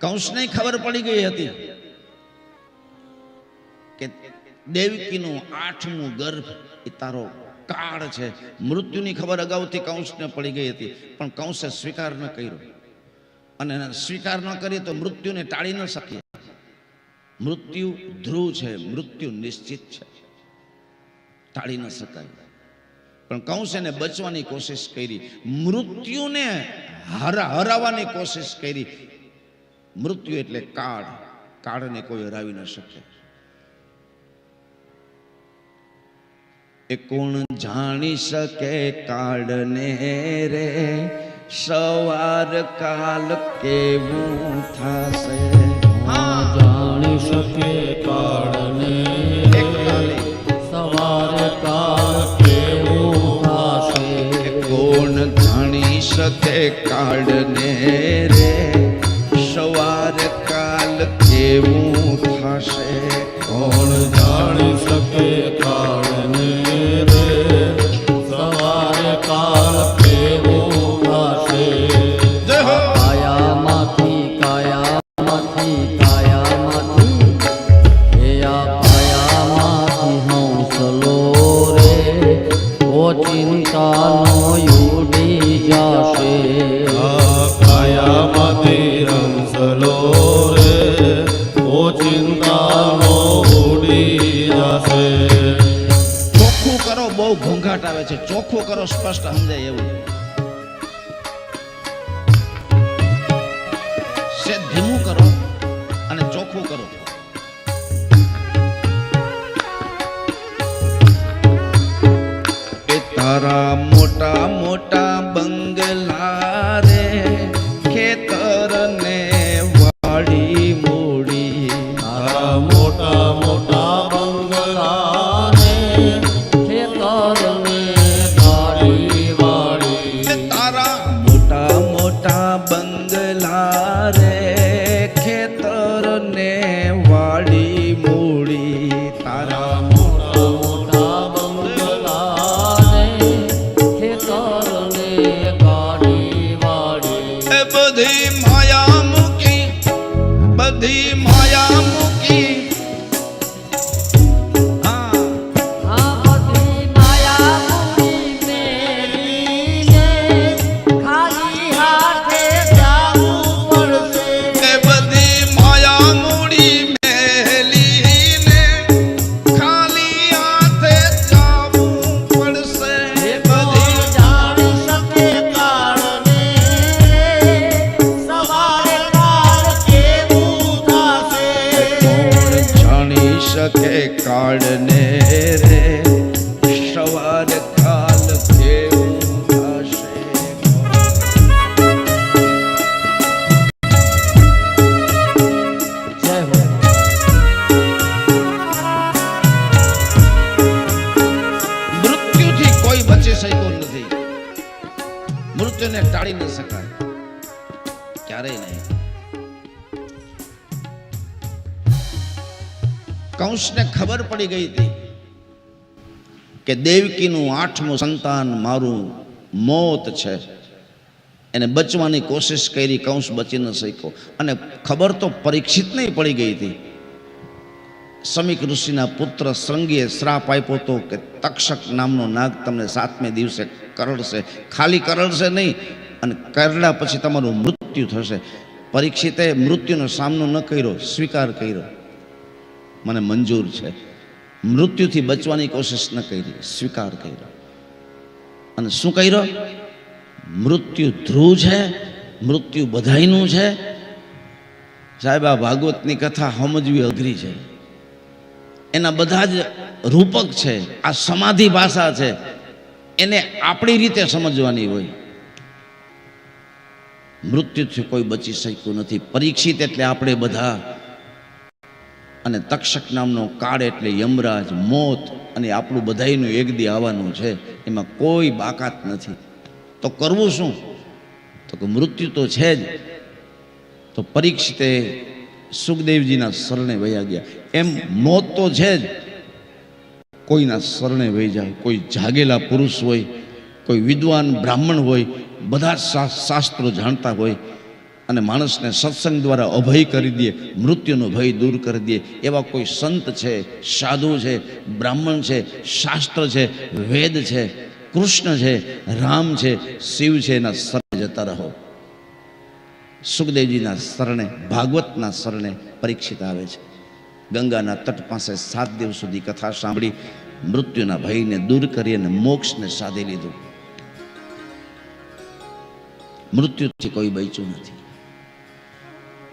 કંસને ખબર પડી ગઈ હતી કે દેવકીનું આઠમું ગર્ભ એ તારો કાળ છે. મૃત્યુની ખબર અગાઉથી કંસને પડી ગઈ હતી, પણ કંસે સ્વીકાર ન કર્યો. અને સ્વીકાર ન કરીએ તો મૃત્યુને ટાળી ન શકીએ મૃત્યુ ધ્રુવ છે, મૃત્યુ નિશ્ચિત છે. ટાળી ન શકાય. પણ કંસ એને બચવાની કોશિશ કરી, મૃત્યુને હરા હરાવવાની કોશિશ કરી મૃત્યુ એટલે કાળ. કાળને કોઈ હરાવી ન શકે. એ કોણ જાણી શકે કાળને રે? સવાર કાલ કેવું થશે? જાણી શકે કાળને સવાર કાલ કેવું થશે? કોણ જાણી શકે કાળને રે? કેવું થશે. કોણ જાણી શકે કાળને રે? સવારે કાળ કેવું થશે? કાયામાંથી કાયામાંથી કાયામાંથી. હે આ કાયામાંથી હંસલો રે? ઓ ચિંતાનો યુડી જાશે. કાયામાંથી હંસલો રે? છે, ચોખ્ખું કરો, સ્પષ્ટ સમજાય એવું. સે ધીમું કરો અને ચોખ્ખું કરો. તારા મોટા મોટા ला મૃત્યુને ટાળી ન શકાય ક્યારેય નહીં કંસને ખબર પડી ગઈ હતી કે દેવકીનું આઠમું સંતાન મારું મોત છે. એને બચવાની કોશિશ કરી કંસ બચી ન શક્યો અને ખબર તો પરીક્ષિતને પડી ગઈ હતી. સમીક ઋષિના પુત્ર શ્રંગીએ શ્રાપ આપ્યો હતો કે તક્ષક નામનો નાગ તમને સાતમે દિવસે કરડશે. ખાલી કરડશે નહીં, અને કરડ્યા પછી તમારું મૃત્યુ થશે. પરીક્ષિતે મૃત્યુનો સામનો ન કર્યો, સ્વીકાર કર્યો. મને મંજૂર છે. મૃત્યુથી બચવાની કોશિશ ન કરી, સ્વીકાર કર્યો. અને શું કર્યો? મૃત્યુ ધ્રુવ છે, મૃત્યુ બધાયનું છે. સાહેબ, આ ભાગવતની કથા સમજવી અઘરી છે. એના બધા જ રૂપક છે, આ સમાધિ ભાષા છે. એને આપણી રીતે સમજવાની હોય. મૃત્યુથી કોઈ બચી શક્યું નથી. પરીક્ષિત એટલે આપણે બધા અને તક્ષક નામનો કાળ એટલે યમરાજ, મોત અને આપણું બધાયનું એક દી આવવાનું છે, એમાં કોઈ બાકાત નથી. તો કરવું શું? તો કે મૃત્યુ તો છે જ. તો પરીક્ષિતે સુખદેવજીના શરણે વયા ગયા. એમ મોત તો છે જ. કોઈના શરણે વહી જાય, કોઈ જાગેલા પુરુષ હોય, કોઈ વિદ્વાન બ્રાહ્મણ હોય, બધા શાસ્ત્રો જાણતા હોય અને માણસને સત્સંગ દ્વારા અભય કરી દે, મૃત્યુનો ભય દૂર કરી દે, એવા કોઈ સંત છે, સાધુ છે, બ્રાહ્મણ છે, શાસ્ત્ર છે, વેદ છે, કૃષ્ણ છે, રામ છે, શિવ છે, એના શરણે જતા રહો. સુખદેવજીના શરણે, ભાગવતના શરણે પરીક્ષિત આવે છે. ગંગાના તટ પાસે સાત દિવસ સુધી કથા સાંભળી, મૃત્યુના ભયને દૂર કરી અને મોક્ષને સાધી લીધું. મૃત્યુથી કોઈ બચ્યું નથી.